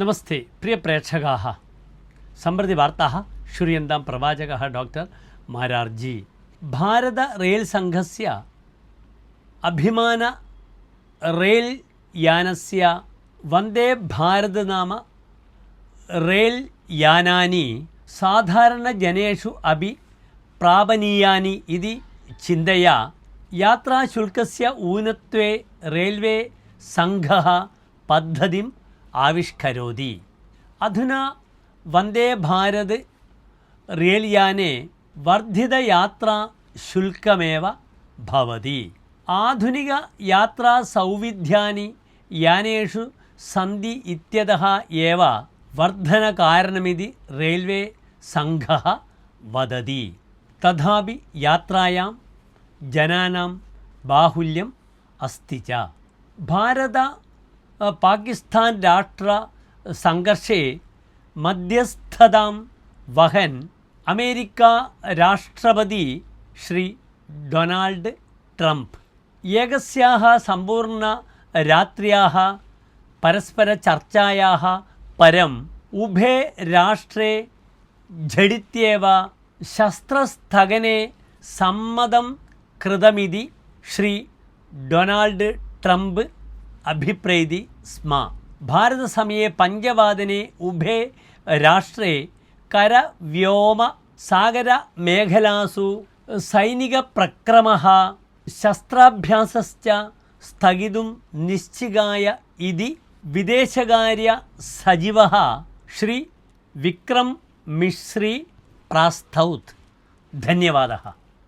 നമസ്തേ പ്രിയപ്രേക്ഷകാ സമ്പ്രതി വാർത്താ ശ്രൂയന്താം പ്രവാചക ഡോക്ടർ മാരാർജി. ഭാരത റെയിൽ സംഘസ്യ അഭിമാന റെയിൽ യാനസ്യ വന്ദേ ഭാരത് നാമ റെയിൽ യാനാനി സാധാരണ ജനേഷു അപി പ്രാപനീയാനി ഇതി ചിന്തയ. യാത്രാശുൽക്കസ്യ ഊനത്വേ റെയിൽവേ സംഘ പദ്ധതിം ആവിഷ്കരോതി. അധുനാ വന്ദേ ഭാരത് റേൽയാനെ വർദ്ധിതയാത്രാ ശുൽക്കമേവ ഭവതി. ആധുനിക യാത്രാ സൗവിധ്യാനി യാനേഷു സന്ധി ഇത്യത ഏവ വർധനകാരണമിതി റെയിൽവേ സംഘ വദതി. തഥാപി യാത്രായാം ജനാനാം ബാഹുല്യം അസ്തി ച. ഭാരത പാകിസ്ഥാൻ രാഷ്ട്ര സംഘർഷേ മധ്യസ്ഥതാം വഹൻ അമേരിക്ക രാഷ്ട്രപതി ശ്രീ ഡൊണാൾഡ് ട്രംപ് एकस्याः सम्पूर्णरात्र्याः परस्परचर्चायाः परम् उभे राष्ट्रे झटित्येव शस्त्रस्थगने सम्मतं कृतमिति श्री डोनाल्ड् ट्रम्प् അഭിപ്രേതി സ്മ. ഭാരത സമയെ പഞ്ചവാദനെ ഉഭേ രാഷ്ട്രേ കര വ്യോമ സാഗര മേഖലാസു സൈനിക പ്രക്രമ ശസ്ത്രാഭ്യാസ സ്ഥഗിതും നിശ്ചികായ ഇതി വിദേശകാര്യ സജീവ. ശ്രീ വിക്രം മിശ്രി പ്രാസ്തൗത്. ധന്യവാദ.